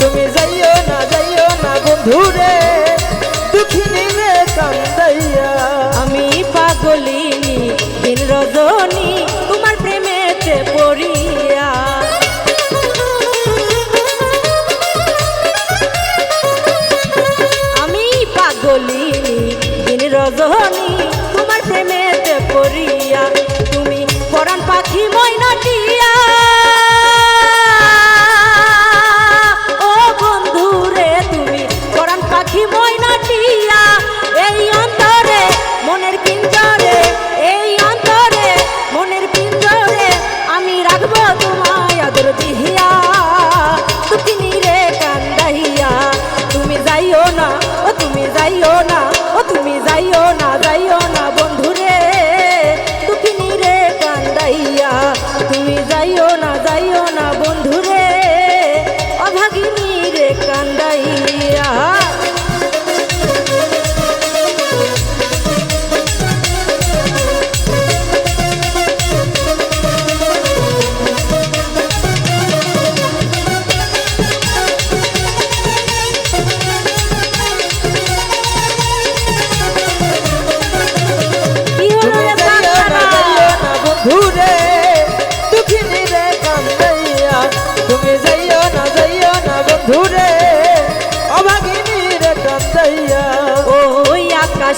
তুমি যাইও না যাইও না বন্ধুরে দুঃখিনী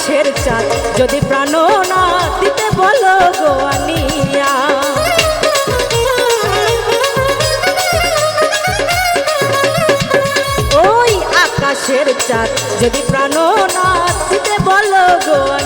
আকাশের চাঁদ। যদি প্রাণ না দিতে বলো গোয়ানিয়া ওই আকাশের চাঁদ। যদি প্রাণ না দিতে বলো গোয়া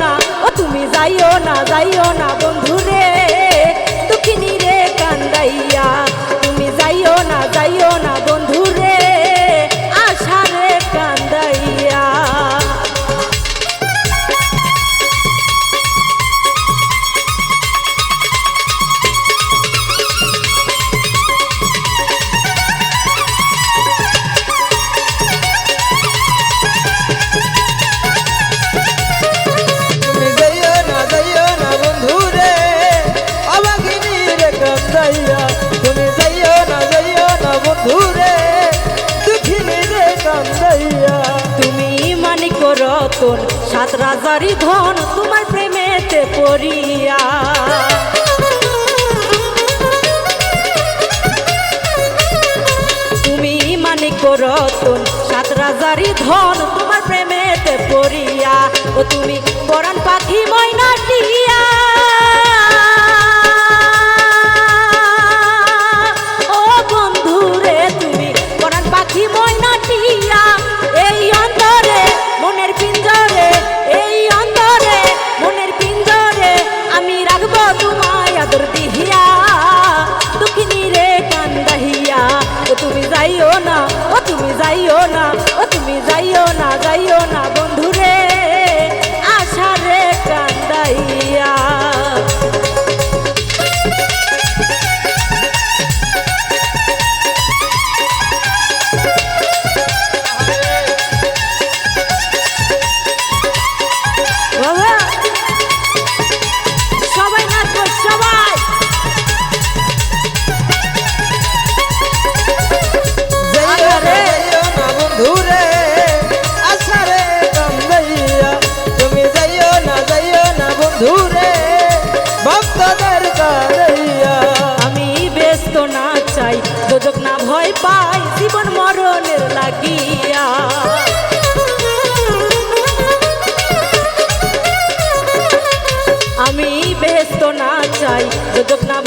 না। ও তুমি যাইও না যাইও না বন্ধু। রতন সাত রাজারি ধন তোমার প্রেমেতে পড়িয়া। তুমি মানিক রতন সাত রাজারি ধন তোমার প্রেমেতে পড়িয়া। ও তুমি পরাণ পাখি ময়না টিয়া। না গাইও না।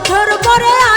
বছর পরে